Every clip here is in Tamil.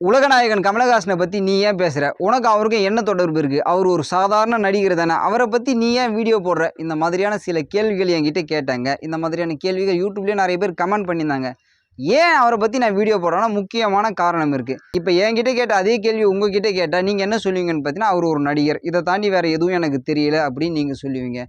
உலகநாயகன் கமலஹாசனை பற்றி நீ ஏன் பேசுகிற உனக்கு அவருக்கும் என்ன தொடர்பு இருக்குது அவர் ஒரு சாதாரண நடிகர் தானே. அவரை பற்றி நீ ஏன் வீடியோ போடுற? இந்த மாதிரியான சில கேள்விகள் என்கிட்ட கேட்டாங்க. இந்த மாதிரியான கேள்விகள் யூடியூப்லேயே நிறைய பேர் கமெண்ட் பண்ணியிருந்தாங்க. ஏன் அவரை பற்றி நான் வீடியோ போடுறேன்னா முக்கியமான காரணம் இருக்குது இப்போ என்கிட்ட கேட்ட அதே கேள்வி உங்ககிட்ட கேட்டால் நீங்கள் என்ன சொல்லுவீங்கன்னு பார்த்தீங்கன்னா அவர் ஒரு நடிகர். இதை தாண்டி வேறு எதுவும் எனக்கு தெரியல அப்படின்னு நீங்கள் சொல்லுவீங்க.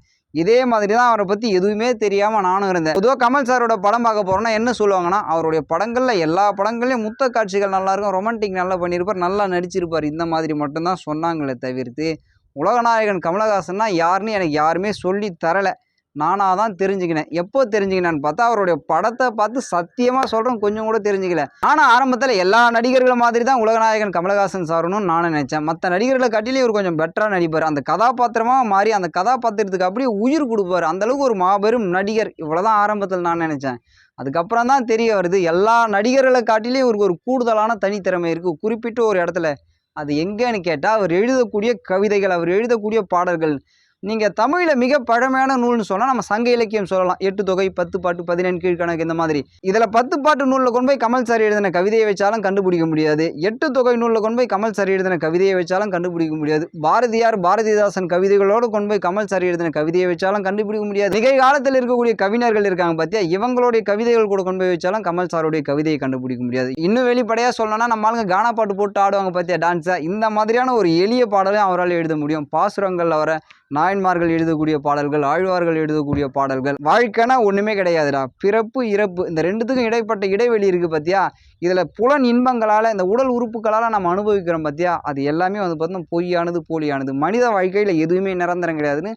இதே மாதிரி தான் அவரை பற்றி எதுவுமே தெரியாமல் நானும் இருந்தேன். பொதுவாக கமல் சாரோட படம் பார்க்க போகிறோன்னா என்ன சொல்லுவாங்கன்னா அவருடைய படங்களில் எல்லா படங்கள்லையும் முத்த காட்சிகள் நல்லா இருக்கும் ரொமான்டிக் நல்லா பண்ணியிருப்பார் நல்லா நடிச்சிருப்பார். இந்த மாதிரி மட்டும்தான் சொன்னாங்களே தவிர்த்து உலகநாயகன் கமலஹாசன்னா யாருன்னு எனக்கு யாருமே சொல்லி தரலை. நானாக தான் தெரிஞ்சுக்கினேன். எப்போ தெரிஞ்சுக்கினேன்னு பார்த்தா அவருடைய படத்தை பார்த்து சத்தியமாக சொல்கிறேன் கொஞ்சம் கூட தெரிஞ்சுக்கல. ஆனால் ஆரம்பத்தில் எல்லா நடிகர்கள் மாதிரி தான் உலகநாயகன் கமலஹாசன் சாரணும்னு நானும் நினச்சேன். மற்ற நடிகர்களை காட்டிலே இவர் கொஞ்சம் பெட்டராக நடிப்பார். அந்த கதாபாத்திரமாக மாறி அந்த கதாபாத்திரத்துக்கு அப்படியே உயிர் கொடுப்பார். அந்தளவுக்கு ஒரு மாபெரும் நடிகர். இவ்வளோதான் ஆரம்பத்தில் நான் நினச்சேன். அதுக்கப்புறம் தான் தெரிய வருது எல்லா நடிகர்களை காட்டிலையும் இவருக்கு ஒரு கூடுதலான தனித்திறமை இருக்குது குறிப்பிட்ட ஒரு இடத்துல அது எங்கேன்னு கேட்டால் அவர் எழுதக்கூடிய கவிதைகள் அவர் எழுதக்கூடிய பாடல்கள் நீங்கள் தமிழில் மிக பழமையான நூல்னு சொன்னால் நம்ம சங்க இலக்கியம் சொல்லலாம். எட்டு தொகை பத்து பாட்டு பதினெண்டு கீழ்கணக்கு இந்த மாதிரி. இதில் பத்து பாட்டு நூலில் கொண்டு போய் கமல் சார் எழுதின கவிதையை வச்சாலும் கண்டுபிடிக்க முடியாது. எட்டு தொகை நூலில் கொண்டு போய் கமல் சார் எழுதின கவிதையை வச்சாலும் கண்டுபிடிக்க முடியாது. பாரதியார் பாரதிதாசன் கவிதைகளோடு கொண்டு போய் கமல் சார் எழுதின கவிதையை வச்சாலும் கண்டுபிடிக்க முடியாது. நிகழ்காலத்தில் இருக்கக்கூடிய கவிஞர்கள் இருக்காங்க பார்த்தியா இவங்களுடைய கவிதைகள் கூட கொண்டு போய் வச்சாலும் கமல் சாருடைய கவிதையை கண்டுபிடிக்க முடியாது. இன்னும் வெளிப்படையாக சொல்லணும்னா நம்ம ஆளுங்க கானா பாட்டு போட்டு ஆடுவாங்க பார்த்தியா டான்ஸை இந்த மாதிரியான ஒரு எளிய பாடலையும் அவரால் எழுத முடியும். பாசுரங்களில் வர நாயன்மார்கள் எழுதக்கூடிய பாடல்கள் ஆழ்வார்கள் எழுதக்கூடிய பாடல்கள். வாழ்க்கைனா ஒன்றுமே கிடையாதுடா. பிறப்பு இறப்பு இந்த ரெண்டுத்துக்கும் இடைப்பட்ட இடைவெளி இருக்குது பார்த்தியா இதில் புலன் இன்பங்களால் இந்த உடல் உறுப்புகளால் நம்ம அனுபவிக்கிறோம் பார்த்தியா அது எல்லாமே வந்து பார்த்தோம்னா பொய்யானது போலியானது. மனித வாழ்க்கையில் எதுவுமே நிரந்தரம் கிடையாதுன்னு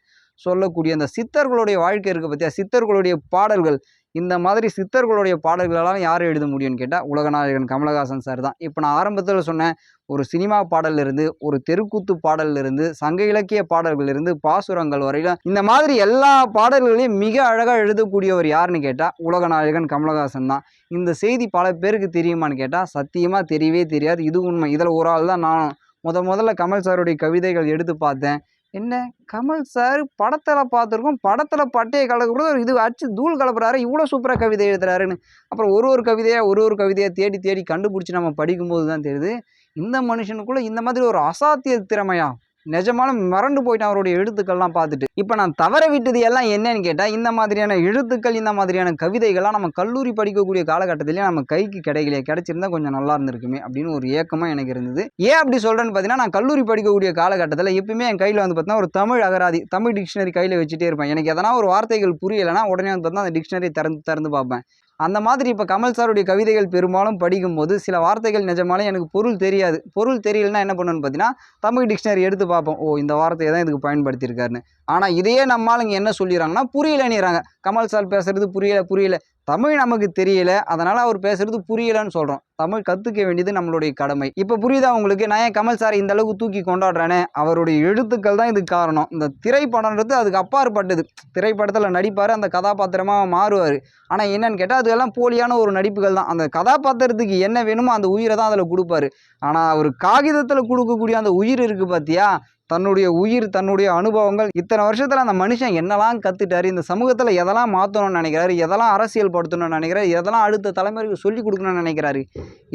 சொல்லக்கூடிய அந்த சித்தர்களுடைய வாழ்க்கை இருக்குது பார்த்தியா சித்தர்களுடைய பாடல்கள். இந்த மாதிரி சித்தர்களுடைய பாடல்களெல்லாம் யார் எழுத முடியும்னு கேட்டால் உலகநாயகன் கமலஹாசன் சார் தான். இப்போ நான் ஆரம்பத்தில் சொன்னேன் ஒரு சினிமா பாடல்லிருந்து ஒரு தெருக்கூத்து பாடல்லிருந்து சங்க இலக்கிய பாடல்கள்லிருந்து பாசுரங்கள் வரையிலும் இந்த மாதிரி எல்லா பாடல்களையும் மிக அழகாக எழுதக்கூடியவர் யாருன்னு கேட்டால் உலகநாயகன் கமலஹாசன் தான். இந்த செய்தி பல பேருக்கு தெரியுமான்னு கேட்டால் சத்தியமாக தெரியவே தெரியாது. இது உண்மை. இதில் ஒரு ஆள் தான் நான் முத முதல்ல கமல் சாருடைய கவிதைகள் எடுத்து பார்த்தேன். என்ன? கமல் சார் படத்தில் பார்த்துருக்கோம். படத்தில் பட்டையை கலக்கிறது இது அச்சு தூள் கலப்புறாரு. இவ்வளோ சூப்பராக கவிதை எழுதுறாருன்னு. அப்புறம் ஒரு ஒரு கவிதையாக ஒரு ஒரு கவிதையாக தேடி தேடி கண்டுபிடிச்சி நம்ம படிக்கும்போது தான் தெரியுது. இந்த மனுஷனுக்குள்ளே இந்த மாதிரி ஒரு அசாத்திய திறமையா நிஜமான மறந்து போயிட்டேன் அவருடைய எழுத்துக்கள்லாம் பார்த்துட்டு. இப்போ நான் தவற விட்டது எல்லாம் என்னன்னு கேட்டால் இந்த மாதிரியான எழுத்துக்கள் இந்த மாதிரியான கவிதைகள்லாம் நம்ம கல்லூரி படிக்கக்கூடிய காலகட்டத்திலேயே நம்ம கைக்கு கிடைக்கலையே கிடைச்சிருந்தா கொஞ்சம் நல்லா இருந்திருக்குமே அப்படின்னு ஒரு ஏக்கமாக எனக்கு இருந்தது. ஏன் அப்படி சொல்கிறேன்னு பார்த்தீங்கன்னா நான் கல்லூரி படிக்கக்கூடிய காலகட்டத்தில் எப்பயுமே என் கையில் வந்து பார்த்தீங்கன்னா ஒரு தமிழ் அகராதி தமிழ் டிக்ஷனரி கையில் வச்சுட்டே இருப்பேன். எனக்கு எதனா ஒரு வார்த்தைகள் புரியலைன்னா உடனே வந்து பார்த்தீங்கன்னா அந்த டிக்ஷனரி திறந்து திறந்து பார்ப்பேன். அந்த மாதிரி இப்போ கமல் சாருடைய கவிதைகள் பெரும்பாலும் படிக்கும்போது சில வார்த்தைகள் நிஜமாலே எனக்கு பொருள் தெரியாது. பொருள் தெரியலனா என்ன பண்ணணும்னு பார்த்தீங்கன்னா தமிழ் டிக்ஷனரி எடுத்து பார்ப்போம் ஓ இந்த வார்த்தையை தான் இதுக்கு பயன்படுத்தியிருக்காருன்னு. ஆனால் இதையே நம்ம ஆளுங்க என்ன சொல்லிடுறாங்கன்னா புரியலன்னுறாங்க. கமல் சார் பேசுறது புரியல புரியல. தமிழ் நமக்கு தெரியல அதனால் அவர் பேசுகிறது புரியலன்னு சொல்கிறோம் தமிழ் கற்றுக்க வேண்டியது நம்மளுடைய கடமை. இப்போ புரியுதா உங்களுக்கு? நான் ஏன் கமல் சாரை இந்த அளவுக்கு தூக்கி கொண்டாடுறேனே? அவருடைய எழுத்துக்கள் தான் இதுக்கு காரணம். இந்த திரைப்படம்ன்றது அதுக்கு அப்பாற்பட்டது. திரைப்படத்தில் நடிப்பார் அந்த கதாபாத்திரமாக மாறுவார். ஆனால் என்னன்னு கேட்டால் அதுக்கெல்லாம் போலியான ஒரு நடிப்புகள் தான். அந்த கதாபாத்திரத்துக்கு என்ன வேணுமோ அந்த உயிரை தான் அதில் கொடுப்பாரு. ஆனால் அவர் காகிதத்தில் கொடுக்கக்கூடிய அந்த உயிர் இருக்குது பார்த்தியா தன்னுடைய உயிர் தன்னுடைய அனுபவங்கள் இத்தனை வருஷத்தில் அந்த மனுஷன் என்னெல்லாம் கற்றுட்டாரு இந்த சமூகத்தில் எதெல்லாம் மாற்றணும்னு நினைக்கிறாரு எதெல்லாம் அரசியல் படுத்தணும்னு நினைக்கிறாரு எதெல்லாம் அடுத்த தலைமுறைக்கு சொல்லிக் கொடுக்கணும்னு நினைக்கிறாரு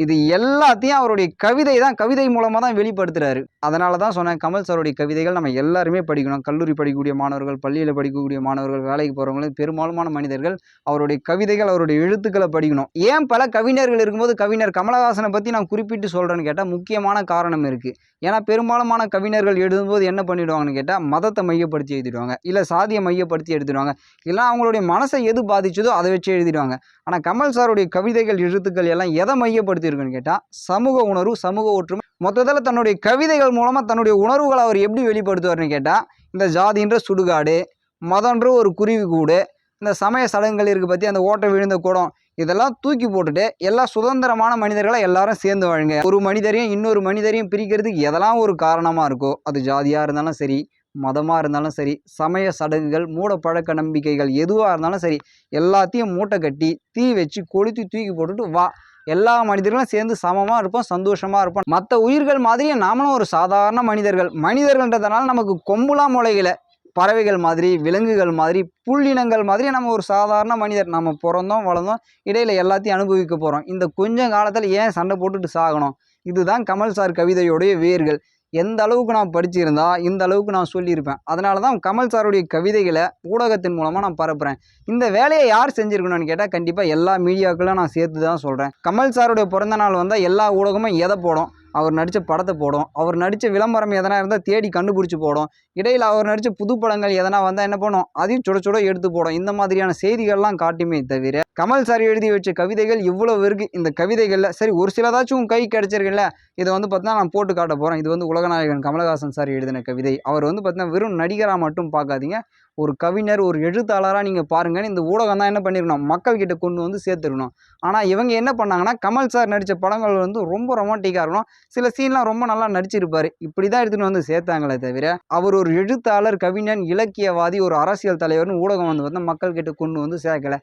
இது எல்லாத்தையும் அவருடைய கவிதை தான் கவிதை மூலமாக தான் வெளிப்படுத்துறாரு. அதனால தான் சொன்னேன் கமல் சாருடைய கவிதைகள் நம்ம எல்லாருமே படிக்கணும். கல்லூரி படிக்கக்கூடிய மாணவர்கள் பள்ளியில் படிக்கக்கூடிய மாணவர்கள் வேலைக்கு போகிறவங்களும் பெரும்பாலுமான மனிதர்கள் அவருடைய கவிதைகள் அவருடைய எழுத்துக்களை படிக்கணும். ஏன் பல கவிஞர்கள் இருக்கும்போது கவிஞர் கமலஹாசனை பற்றி நான் குறிப்பிட்டு சொல்கிறேன்னு கேட்டால் முக்கியமான காரணம் இருக்குது ஏன்னா பெரும்பாலுமான கவிஞர்கள் எழுதும் எழுதும்போது என்ன பண்ணிவிடுவாங்கன்னு கேட்டால் மதத்தை மையப்படுத்தி எழுதிடுவாங்க. இல்லை சாதியை மையப்படுத்தி எழுதிடுவாங்க இல்லை அவங்களுடைய மனசை எது பாதிச்சதோ அதை வச்சு எழுதிடுவாங்க. ஆனால் கமல் சாருடைய கவிதைகள் எழுத்துக்கள் எல்லாம் எதை மையப்படுத்தி இருக்குன்னு கேட்டால் சமூக உணர்வு சமூக ஒற்றுமை. மொத்தத்தில் தன்னுடைய கவிதைகள் மூலமாக தன்னுடைய உணர்வுகளை அவர் எப்படி வெளிப்படுத்துவார்னு கேட்டால் இந்த ஜாதின்ற சுடுகாடு மதன்ற ஒரு குருவி கூடு இந்த சமய சடங்குகள் இருக்குது பற்றி அந்த ஓட்டை விழுந்த குடம் இதெல்லாம் தூக்கி போட்டுட்டு எல்லா சுதந்திரமான மனிதர்களை எல்லாரும் சேர்ந்து வாழுங்க. ஒரு மனிதரையும் இன்னொரு மனிதரையும் பிரிக்கிறதுக்கு எதெல்லாம் ஒரு காரணமாக இருக்கோ அது ஜாதியாக இருந்தாலும் சரி மதமாக இருந்தாலும் சரி சமய சடங்குகள் மூட பழக்க நம்பிக்கைகள் எதுவாக இருந்தாலும் சரி எல்லாத்தையும் மூட்டை கட்டி தீ வச்சு கொளுத்தி தூக்கி போட்டுட்டு வா. எல்லா மனிதர்களும் சேர்ந்து சமமாக இருப்போம் சந்தோஷமாக இருப்போம். மற்ற உயிர்கள் மாதிரியே நாமளும் ஒரு சாதாரண மனிதர்கள். மனிதர்கள்ன்றதுனால நமக்கு கொம்புலாம் முளையில பறவைகள் மாதிரி விலங்குகள் மாதிரி புள்ளினங்கள் மாதிரி நம்ம ஒரு சாதாரண மனிதர். நம்ம பிறந்தோம் வளர்ந்தோம் இடையில் எல்லாத்தையும் அனுபவிக்க போகிறோம் இந்த கொஞ்சம் காலத்தில் ஏன் சண்டை போட்டுட்டு சாகணும்? இதுதான் கமல் சார் கவிதையோடைய வேர்கள். எந்த அளவுக்கு நான் படிச்சிருந்தா இந்த அளவுக்கு நான் சொல்லியிருப்பேன். அதனால தான் கமல் சாருடைய கவிதைகளை ஊடகத்தின் மூலமாக நான் பரப்புகிறேன் இந்த வேலையை யார் செஞ்சுருக்கணும்னு கேட்டால் கண்டிப்பாக எல்லா மீடியாக்களும் நான் சேர்த்து தான் சொல்கிறேன் கமல் சாருடைய பிறந்த நாள் வந்தால் எல்லா ஊடகமும் எதை போடும்? அவர் நடித்த படத்தை போடும். அவர் நடித்த விளம்பரம் எதனா இருந்தால் தேடி கண்டுபிடிச்சி போடும். இடையில் அவர் நடித்த புது படங்கள் எதனா வந்தால் என்ன பண்ணும்? அதையும் சுட சுட எடுத்து போடும். இந்த மாதிரியான செய்திகள்லாம் காட்டுமே தவிர கமல் சார் எழுதி வச்ச கவிதைகள் இவ்வளோ இருக்குது இந்த கவிதைகளில் சரி ஒரு சிலதாச்சும் உன் கை கிடச்சிருக்குல்ல இதை வந்து பார்த்தீங்கன்னா நான் போட்டு காட்ட போகிறேன் இது வந்து உலகநாயகன் கமலஹாசன் சார் எழுதின கவிதை. அவர் வந்து பார்த்தீங்கன்னா வெறும் நடிகராக மட்டும் பார்க்காதீங்க ஒரு கவிஞர் ஒரு எழுத்தாளராக நீங்கள் பாருங்கன்னு இந்த ஊடகம் தான் என்ன பண்ணிருக்கணும்? மக்கள்கிட்ட கொண்டு வந்து சேர்த்துருக்கணும் ஆனால் இவங்க என்ன பண்ணாங்கன்னா கமல் சார் நடித்த படங்கள் வந்து ரொம்ப ரொமான்டிக்காக இருக்கணும். சில சீன்லாம் ரொம்ப நல்லா நடிச்சிருப்பாரு. இப்படி தான் எடுத்துகிட்டு வந்து சேர்த்தாங்களே தவிர அவர் ஒரு எழுத்தாளர் கவிஞன் இலக்கியவாதி ஒரு அரசியல் தலைவர்னு ஊடகம் வந்து பார்த்தா மக்கள்கிட்ட கொண்டு வந்து சேர்க்கல.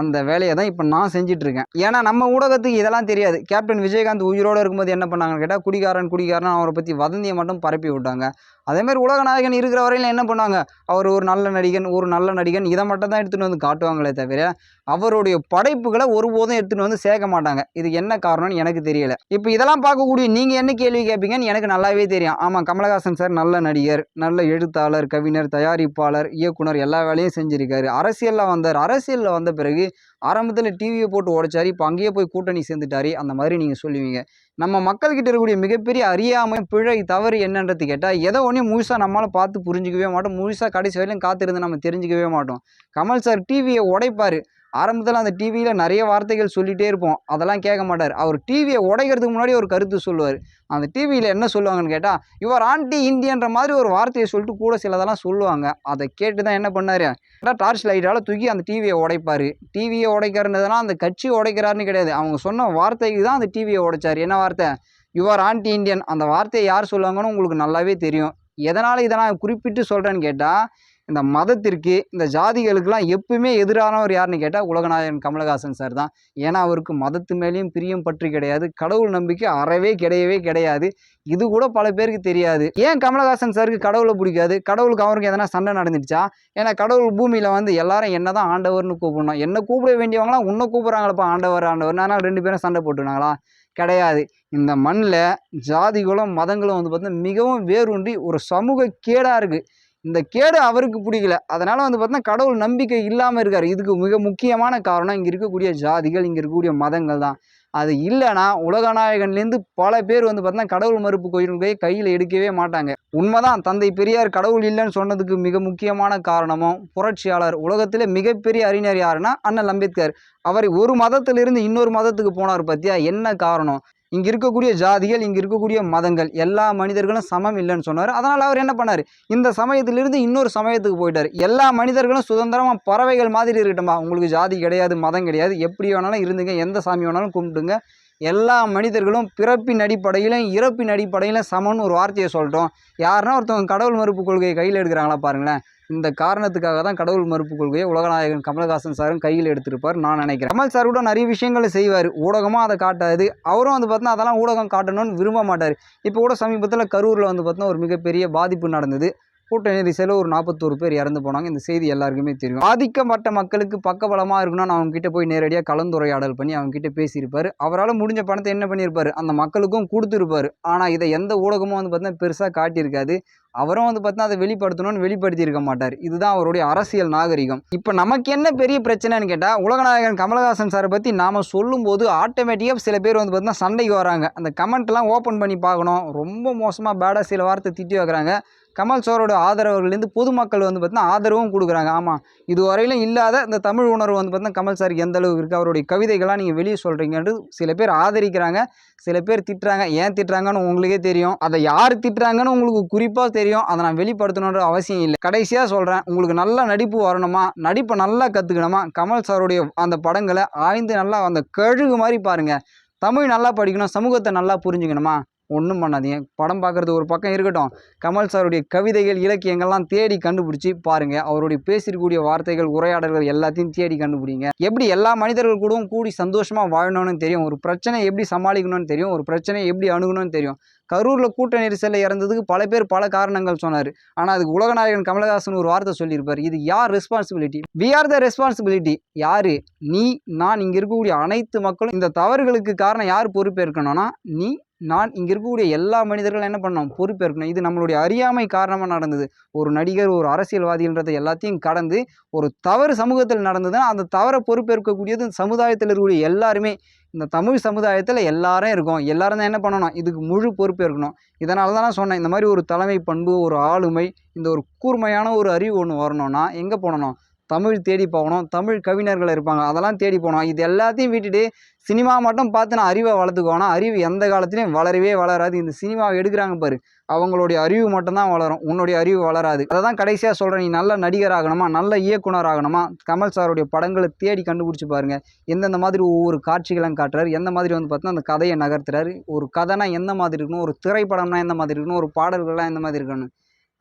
அந்த வேலையை தான் இப்போ நான் செஞ்சுட்டு இருக்கேன் ஏன்னா நம்ம ஊடகத்துக்கு இதெல்லாம் தெரியாது. கேப்டன் விஜயகாந்த் உயிரோடு இருக்கும்போது என்ன பண்ணாங்கன்னு கேட்டால் குடிகாரன் குடிகாரன் அவரை பற்றி வதந்தியை மட்டும் பரப்பி விட்டாங்க. அதேமாதிரி உலகநாயகன் இருக்கிற வரையில என்ன பண்ணாங்க? அவர் ஒரு நல்ல நடிகன் ஒரு நல்ல நடிகன் இதை மட்டும் தான் எடுத்துகிட்டு வந்து காட்டுவாங்களே தவிர அவருடைய படைப்புகளை ஒருபோதும் எடுத்துகிட்டு வந்து சேர்க்க மாட்டாங்க. இது என்ன காரணம்னு எனக்கு தெரியல. இப்போ இதெல்லாம் பார்க்கக்கூடிய நீங்கள் என்ன கேள்வி கேட்பீங்கன்னு எனக்கு நல்லாவே தெரியும். ஆமாம் கமலஹாசன் சார் நல்ல நடிகர் நல்ல எழுத்தாளர் கவிஞர் தயாரிப்பாளர் இயக்குனர் எல்லா வேலையும் செஞ்சுருக்காரு. அரசியலில் வந்தார். அரசியலில் வந்த பிறகு ஆரம்பத்தில் டிவியை போட்டு உடைச்சாரு இப்போ அங்கேயே போய் கூட்டணி சேர்ந்துட்டாரு அந்த மாதிரி நீங்கள் சொல்லுவீங்க. நம்ம மக்கள்கிட்ட இருக்கக்கூடிய மிகப்பெரிய அறியாமை பிழை தவறு என்னன்றது கேட்டால் எதை ஒன்றையும் முழுசாக நம்மளால் பார்த்து புரிஞ்சிக்கவே மாட்டோம். முழுசாக கடைசி வரையிலும் காத்திருந்து நம்ம தெரிஞ்சிக்கவே மாட்டோம். கமல் சார் டிவியை உடைப்பார். ஆரம்பத்தில் அந்த டிவியில் நிறைய வார்த்தைகள் சொல்லிகிட்டே இருப்போம். அதெல்லாம் கேட்க மாட்டார். அவர் டிவியை உடைக்கிறதுக்கு முன்னாடி ஒரு கருத்து சொல்லுவார். அந்த டிவியில் என்ன சொல்லுவாங்கன்னு கேட்டால் இவர் ஆண்டி இந்தியன்ற மாதிரி ஒரு வார்த்தையை சொல்லிட்டு கூட சிலதெல்லாம் சொல்லுவாங்க. அதை கேட்டு தான் என்ன பண்ணார்? டார்ச் லைட்டால் தூக்கி அந்த டிவியை உடைப்பார். டிவியை உடைக்கிறதுனா அந்த கட்சி உடைக்கிறாருன்னு கிடையாது. அவங்க சொன்ன வார்த்தைக்கு தான் அந்த டிவியை உடைச்சார். என்ன வார்த்தை? யுவர் ஆன்டி இந்தியன் அந்த வார்த்தையை யார் சொல்லுவாங்கன்னு உங்களுக்கு நல்லாவே தெரியும். எதனால் இதை நான் குறிப்பிட்டு சொல்கிறேன்னு கேட்டால் இந்த மதத்திற்கு இந்த ஜாதிகளுக்கெல்லாம் எப்பவுமே எதிரானவர் யாருன்னு கேட்டால் உலகநாயகன் கமலஹாசன் சார் தான். ஏன்னா அவருக்கு மதத்து மேலேயும் பிரியம் பற்றி கிடையாது. கடவுள் நம்பிக்கை அறவே கிடையவே கிடையாது. இது கூட பல பேருக்கு தெரியாது. ஏன் கமலஹாசன் சாருக்கு கடவுளை பிடிக்காது? கடவுளுக்கு அவருக்கு எதனா சண்டை நடந்துடுச்சா? ஏன்னா கடவுள் பூமியில் வந்து எல்லாரும் என்ன தான் ஆண்டவர்னு கூப்பிடணும். என்ன கூப்பிட வேண்டியவங்களாம் உன்னை கூப்பிட்றாங்களப்பா ஆண்டவர் ஆண்டவர். அதனால் ரெண்டு பேரும் சண்டை போட்டுனாங்களா கிடையாது. இந்த மண்ணில் ஜாதிகளும் மதங்களும் வந்து பார்த்தீங்கன்னா மிகவும் வேரூன்றி ஒரு சமூக கேடாக இருக்குது இந்த கேடு அவருக்கு பிடிக்கல. அதனால் வந்து பார்த்தீங்கன்னா கடவுள் நம்பிக்கை இல்லாமல் இருக்கார். இதுக்கு மிக முக்கியமான காரணம் இங்கே இருக்கக்கூடிய ஜாதிகள் இங்கே இருக்கக்கூடிய மதங்கள் தான். அது இல்லைன்னா உலகநாயகன்லேருந்து பல பேர் வந்து பார்த்தீங்கன்னா கடவுள் மறுப்பு கொள்கையை கையில் எடுக்கவே மாட்டாங்க. உண்மைதான் தந்தை பெரியார் கடவுள் இல்லைன்னு சொன்னதுக்கு மிக முக்கியமான காரணமும் புரட்சியாளர் உலகத்தில் மிகப்பெரிய அறிஞர் யாருன்னா அண்ணல் அம்பேத்கர். அவர் ஒரு மதத்திலிருந்து இன்னொரு மதத்துக்கு போனார் பற்றியா என்ன காரணம்? இங்கே இருக்கக்கூடிய ஜாதிகள் இங்கே இருக்கக்கூடிய மதங்கள் எல்லா மனிதர்களும் சமம் இல்லைன்னு சொன்னார். அதனால் அவர் என்ன பண்ணார்? இந்த சமயத்திலிருந்து இன்னொரு சமயத்துக்கு போயிட்டார். எல்லா மனிதர்களும் சுதந்திரமாக பறவைகள் மாதிரி இருக்கட்டும்மா உங்களுக்கு ஜாதி கிடையாது மதம் கிடையாது. எப்படி வேணாலும் இருந்துங்க. எந்த சாமி வேணாலும் கும்பிட்டுங்க. எல்லா மனிதர்களும் பிறப்பின் அடிப்படையிலும் இறப்பின் அடிப்படையிலும் சமம்னு ஒரு வார்த்தையை சொல்லிட்டோம். யாருன்னா ஒருத்தவங்க கடவுள் மறுப்பு கொள்கையை கையில் எடுக்கிறாங்களா பாருங்களேன். இந்த காரணத்துக்காக தான் கடவுள் மறுப்பு கொள்கையை உலகநாயகன் கமலஹாசன் சாரும் கையில் எடுத்திருப்பார் நான் நினைக்கிறேன். கமல் சார் கூட நிறைய விஷயங்களை செய்வார். ஊடகமாக அதை காட்டாது. அவரும் வந்து பார்த்தா அதெல்லாம் ஊடகம் காட்டணும்னு விரும்ப மாட்டார். இப்போ கூட சமீபத்தில் கரூரில் வந்து பார்த்தா ஒரு மிகப்பெரிய பாதிப்பு நடந்தது. கூட்ட நெரிசலில் ஒரு நாற்பத்தோரு பேர் இறந்து போனாங்க. இந்த செய்தி எல்லாருக்குமே தெரியும். பாதிக்கப்பட்ட மக்களுக்கு பக்கபலமாக இருக்கணும்னு அவங்க கிட்ட போய் நேரடியாக கலந்துரையாடல் பண்ணி அவங்க கிட்ட பேசியிருப்பார். அவரால் முடிஞ்ச பணத்தை என்ன பண்ணியிருப்பார்? அந்த மக்களுக்கும் கொடுத்துருப்பார். ஆனால் இதை எந்த ஊடகமும் வந்து பார்த்தீங்கன்னா பெருசாக காட்டியிருக்காது. அவரும் வந்து பார்த்தீங்கன்னா அதை வெளிப்படுத்தணும்னு வெளிப்படுத்தியிருக்க மாட்டார். இதுதான் அவருடைய அரசியல் நாகரிகம். இப்போ நமக்கு என்ன பெரிய பிரச்சனைன்னு கேட்டால் உலகநாயகன் கமலஹாசன் சாரை பற்றி நாம் சொல்லும்போது ஆட்டோமேட்டிக்காக சில பேர் வந்து பார்த்தீங்கன்னா சண்டைக்கு வராங்க. அந்த கமெண்ட்லாம் ஓப்பன் பண்ணி பார்க்கணும். ரொம்ப மோசமாக பேடாக சில வார்த்தை திட்டி வைக்கிறாங்க. கமல் சாரோட ஆதரவுலேருந்து பொதுமக்கள் வந்து பார்த்தீங்கன்னா ஆதரவும் கொடுக்குறாங்க. ஆமாம் இதுவரையிலும் இல்லாத இந்த தமிழ் உணர்வு வந்து பார்த்தீங்கன்னா கமல் சாருக்கு எந்த அளவுக்கு இருக்குது அவருடைய கவிதைகளாக நீங்கள் வெளியே சொல்கிறீங்கன்றது சில பேர் ஆதரிக்கிறாங்க. சில பேர் திட்டுறாங்க. ஏன் திட்டுறாங்கன்னு உங்களுக்கே தெரியும். அதை யார் திட்டுறாங்கன்னு உங்களுக்கு குறிப்பாக தெரியும். அதை நான் வெளிப்படுத்தணுன்ற அவசியம் இல்லை. கடைசியாக சொல்கிறேன் உங்களுக்கு நல்ல நடிப்பு வரணுமா? நடிப்பை நல்லா கற்றுக்கணுமா கமல் சாருடைய அந்த படங்களை ஆய்ந்து நல்லா அந்த கழுகு மாதிரி பாருங்கள் தமிழ் நல்லா படிக்கணும் சமூகத்தை நல்லா புரிஞ்சுக்கணுமா? ஒன்றும் பண்ணாதீங்க. படம் பார்க்குறது ஒரு பக்கம் இருக்கட்டும். கமல் சாருடைய கவிதைகள் இலக்கியங்கள்லாம் தேடி கண்டுபிடிச்சி பாருங்கள் அவருடைய பேசியிருக்கக்கூடிய வார்த்தைகள் உரையாடல்கள் எல்லாத்தையும் தேடி கண்டுபிடிங்க. எப்படி எல்லா மனிதர்கள் கூடவும் கூடி சந்தோஷமாக வாழணும்னு தெரியும்? ஒரு பிரச்சனை எப்படி சமாளிக்கணும்னு தெரியும்? ஒரு பிரச்சனையை எப்படி அணுகணும்னு தெரியும்? கரூரில் கூட்ட நெரிசலில் இறந்ததுக்கு பல பேர் பல காரணங்கள் சொன்னார். ஆனால் அதுக்கு உலகநாயகன் கமலஹாசன் ஒரு வார்த்தை சொல்லியிருப்பார். இது யார் responsibility we are the responsibility யார்? நீ நான் இங்கே இருக்கக்கூடிய அனைத்து மக்களும் இந்த தவறுகளுக்கு காரணம் யார் பொறுப்பேற்கணும்னா நீ நான் இங்கே இருக்கக்கூடிய எல்லா மனிதர்களும் என்ன பண்ணணும்? பொறுப்பேற்கணும். இது நம்மளுடைய அறியாமை காரணமாக நடந்தது. ஒரு நடிகர் ஒரு அரசியல்வாதின்றதை எல்லாத்தையும் கடந்து ஒரு தவறு சமூகத்தில் நடந்ததுன்னா அந்த தவறை பொறுப்பேற்கக்கூடியது சமுதாயத்தில் இருக்கக்கூடிய எல்லாருமே இந்த தமிழ் சமுதாயத்தில் எல்லாரும் இருக்கும். எல்லாரும் தான் என்ன பண்ணணும்? இதுக்கு முழு பொறுப்பேற்கணும். இதனால தான் நான் சொன்னேன் இந்த மாதிரி ஒரு தலைமை பண்பு ஒரு ஆளுமை இந்த ஒரு கூர்மையான ஒரு அறிவு ஒன்று வரணும்னா எங்கே போகணும் தமிழ் தேடி போகணும் தமிழ் கவிஞர்கள் இருப்பாங்க அதெல்லாம் தேடி போகணும். இது எல்லாத்தையும் விட்டுட்டு சினிமா மட்டும் பார்த்து நான் அறிவை வளர்த்துக்கோனா அறிவு எந்த காலத்துலையும் வளரவே வளராது. இந்த சினிமாவை எடுக்கிறாங்க பாரு அவங்களுடைய அறிவு மட்டும்தான் வளரும். உன்னுடைய அறிவு வளராது. அதை தான் கடைசியாக சொல்கிறேன் நீ நல்ல நடிகர் ஆகணுமா நல்ல இயக்குனர் ஆகணுமா? கமல் சாருடைய படங்களை தேடி கண்டுபிடிச்சி பாருங்க. எந்தெந்த மாதிரி ஒவ்வொரு காட்சிகளும் காட்டுறாரு. எந்த மாதிரி வந்து பார்த்தீங்கன்னா அந்த கதையை நகர்த்துறாரு. ஒரு கதைனா எந்த மாதிரி இருக்கணும்? ஒரு திரைப்படம்னா எந்த மாதிரி இருக்கணும்? ஒரு பாடல்கள்லாம் எந்த மாதிரி இருக்கணும்?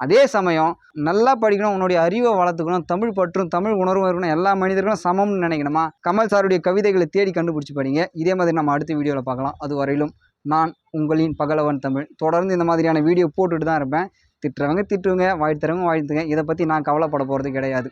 அதே சமயம் நல்லா படிக்கணும் உன்னுடைய அறிவை வளர்த்துக்கணும் தமிழ் பற்றும் தமிழ் உணர்வும் இருக்கணும் எல்லா மனிதர்களும் சமம்னு நினைக்கணுமா? கமல் சாருடைய கவிதைகளை தேடி கண்டுபிடிச்சி படிங்க. இதே மாதிரி நம்ம அடுத்த வீடியோவில் பார்க்கலாம். அது வரையிலும் நான் உங்களின் பகலவன் தமிழ். தொடர்ந்து இந்த மாதிரியான வீடியோ போட்டுட்டு தான் இருப்பேன். திட்டுறவங்க திட்டுவங்க வாழ்த்துறவங்க வாழ்த்துங்க இதை பற்றி நான் கவலைப்பட போகிறது கிடையாது.